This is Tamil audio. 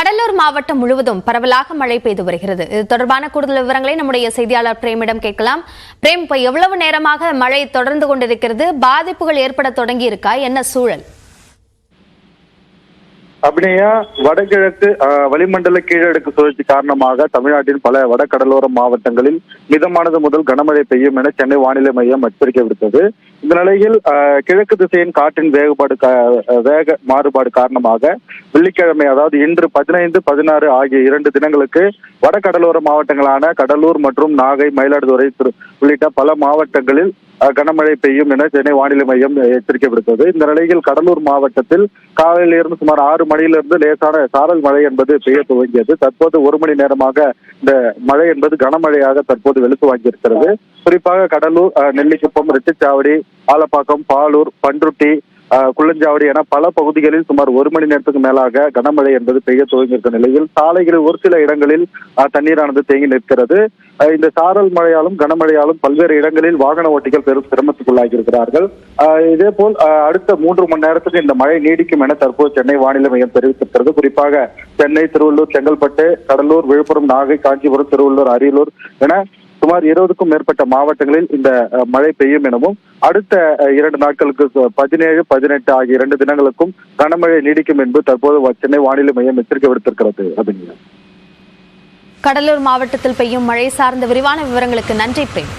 கடலூர் மாவட்டம் முழுவதும் பரவலாக மழை பெய்து வருகிறது. இது தொடர்பான கூடுதல் விவரங்களை நம்முடைய செய்தியாளர் பிரேமிடம் கேட்கலாம். பிரேம் இப்ப எவ்வளவு நேரமாக மழை தொடர்ந்து கொண்டிருக்கிறது? பாதிப்புகள் ஏற்பட தொடங்கி இருக்கா என்ன சூழல்? அபிநயா வடகிழக்கு வளிமண்டல கீழடுக்கு சுழற்சி காரணமாக தமிழ்நாட்டின் பல வடகடலோர மாவட்டங்களில் மிதமானது முதல் கனமழை பெய்யும் என சென்னை வானிலை மையம் எச்சரிக்கை விடுத்தது. இந்த நிலையில் கிழக்கு திசையின் காற்றின் வேகப்பாடு வேக மாறுபாடு காரணமாக வெள்ளிக்கிழமை அதாவது இன்று பதினைந்து பதினாறு ஆகிய இரண்டு தினங்களுக்கு வடகடலோர மாவட்டங்களான கடலூர் மற்றும் நாகை மயிலாடுதுறை உள்ளிட்ட பல மாவட்டங்களில் அஹ், கனமழை பெய்யும் என சென்னை வானிலை மையம் எச்சரிக்கை விடுத்தது. இந்த நிலையில் கடலூர் மாவட்டத்தில் காலையிலிருந்து சுமார் ஆறு மணியிலிருந்து லேசான சாரல் மழை என்பது பெய்ய துவங்கியது. தற்போது ஒரு மணி நேரமாக இந்த மழை என்பது கனமழையாக தற்போது வெளுத்து வாங்கியிருக்கிறது. குறிப்பாக கடலூர் அஹ், நெல்லிக்குப்பம் ரெட்டிச்சாவடி ஆலப்பாக்கம் பாலூர் பன்ருட்டி குள்ளஞ்சாவடி என பல பகுதிகளில் சுமார் ஒரு மணி நேரத்துக்கு மேலாக கனமழை என்பது பெய்ய துவங்கியிருக்க நிலையில் சாலைகளில் ஒரு சில இடங்களில் தண்ணீரானது தேங்கி நிற்கிறது. இந்த சாரல் மழையாலும் கனமழையாலும் பல்வேறு இடங்களில் வாகன ஓட்டிகள் பெரும் சிரமத்துக்குள்ளாகி இருக்கிறார்கள் இதே போல் அடுத்த மூன்று மணி நேரத்துக்கு இந்த மழை நீடிக்கும் என தற்போது சென்னை வானிலை மையம் தெரிவித்திருக்கிறது. குறிப்பாக சென்னை திருவள்ளூர் செங்கல்பட்டு கடலூர் விழுப்புரம் நாகை காஞ்சிபுரம் திருவள்ளூர் அரியலூர் என சுமார் இருபதுக்கும் மேற்பட்ட மாவட்டங்களில் இந்த மழை பெய்யும் எனவும் அடுத்த இரண்டு நாட்களுக்கு பதினேழு பதினெட்டு ஆகிய இரண்டு தினங்களுக்கும் கனமழை நீடிக்கும் என்று தற்போது சென்னை வானிலை மையம் எச்சரிக்கை விடுத்திருக்கிறது அபிநயா. கடலூர் மாவட்டத்தில் பெய்யும் மழை சார்ந்த விரிவான விவரங்களுக்கு நன்றி பிரேம்.